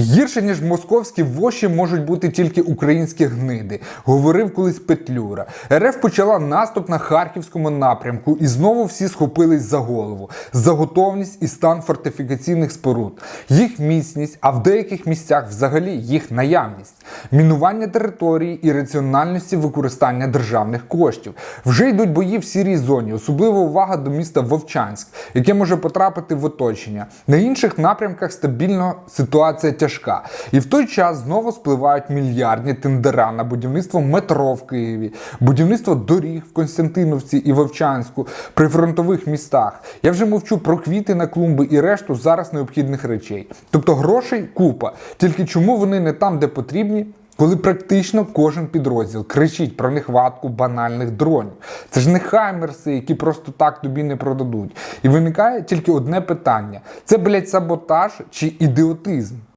Гірше, ніж московські воші можуть бути тільки українські гниди, говорив колись Петлюра. РФ почала наступ на харківському напрямку, і знову всі схопились за голову, за готовність і стан фортифікаційних споруд, їх міцність, а в деяких місцях взагалі їх наявність, мінування території і раціональності використання державних коштів. Вже йдуть бої в сірій зоні, особлива увага до міста Вовчанськ, яке може потрапити в оточення. На інших напрямках стабільно ситуація тяжка. І в той час знову спливають мільярдні тендера на будівництво метро в Києві, будівництво доріг в Константиновці і Вовчанську, при фронтових містах. Я вже мовчу про квіти на клумби і решту зараз необхідних речей. Тобто грошей купа. Тільки чому вони не там, де потрібні? Коли практично кожен підрозділ кричить про нехватку банальних дронів. Це ж не хаймерси, які просто так тобі не продадуть. І виникає тільки одне питання: це, блядь, саботаж чи ідіотизм?